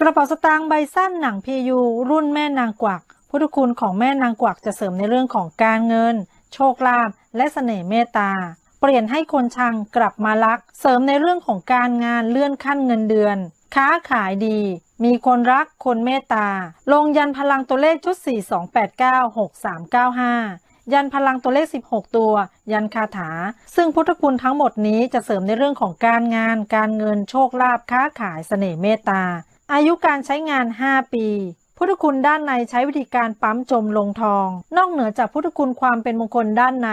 กระเป๋าสตางค์ใบสั้นหนังพียูรุ่นแม่นางกวัก พุทธคุณของแม่นางกวักจะเสริมในเรื่องของการเงิน โชคลาภและเสน่ห์เมตตา เปลี่ยนให้คนชังกลับมารัก เสริมในเรื่องของการงานเลื่อนขั้นเงินเดือน ค้าขายดี มีคนรักคนเมตตา ลงยันพลังตัวเลขชุด 42896395ยันพลังตัวเลข 16 ตัว ยันคาถา ซึ่งพุทธคุณทั้งหมดนี้จะเสริมในเรื่องของการงาน การเงิน โชคลาภ ค้าขายเสน่ห์เมตตา อายุการใช้งาน 5 ปีพุทธคุณด้านในใช้วิธีการปั๊มจมลงทอง นอกเหนือจากพุทธคุณความเป็นมงคลด้านใน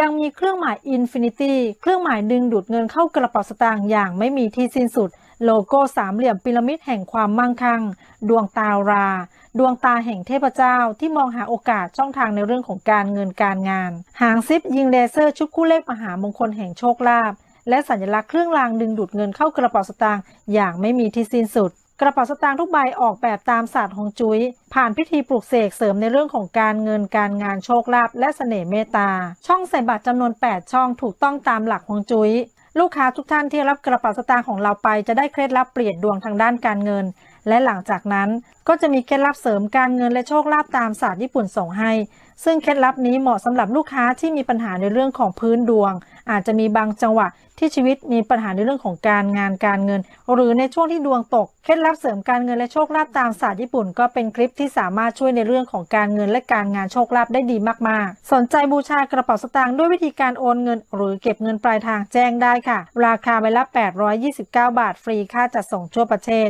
ยังมีเครื่องหมายอินฟินิตี้เครื่องหมายดึงดูดเงินเข้ากระเป๋าสตางค์อย่างไม่มีที่สิ้นสุด โลโก้สามเหลี่ยมพีระมิดแห่งความมั่งคั่ง ดวงตารา ดวงตาแห่งเทพเจ้าที่มองหาโอกาสช่องทางในเรื่องของการเงินการงาน หางซิปยิงเลเซอร์ชุดคู่เลขมหามงคลแห่งโชคลาภและสัญลักษณ์เครื่องรางดึงดูดเงินเข้ากระเป๋าสตางค์อย่างไม่มีที่สิ้นสุด กระเป๋าสตางค์ทุกใบออกแบบตามศาสตร์ฮวงจุ้ยผ่านพิธีปลุกเสกเสริมในเรื่องของการเงินการงานโชคลาภและเสน่ห์เมตตา ช่องใส่บัตรจำนวน 8 ช่องถูกต้องตามหลักฮวงจุ้ยลูกค้าทุกท่านที่รับกระเป๋าสตางค์ของเราไปจะได้เคล็ดลับเปลี่ยนดวงทางด้านการเงิน และหลังจากนั้นก็จะมีเคล็ดลับเสริมการเงินและโชคลาภตามศาสตร์ญี่ปุ่นส่งให้ ซึ่งเคล็ดลับนี้เหมาะสำหรับลูกค้าที่มีปัญหาในเรื่องของพื้นดวง อาจจะมีบางจังหวะที่ชีวิตมีปัญหาในเรื่องของการงานการเงิน หรือในช่วงที่ดวงตก เคล็ดลับเสริมการเงินและโชคลาภตามศาสตร์ญี่ปุ่น ก็เป็นคลิปที่สามารถช่วยในเรื่องของการเงินและการงานโชคลาภได้ดีมากๆ สนใจบูชากระเป๋าสตางค์ด้วยวิธีการโอนเงิน หรือเก็บเงินปลายทางแจ้งได้ค่ะ ราคาใบละ 829 บาท ฟรีค่าจัดส่งทั่วประเทศ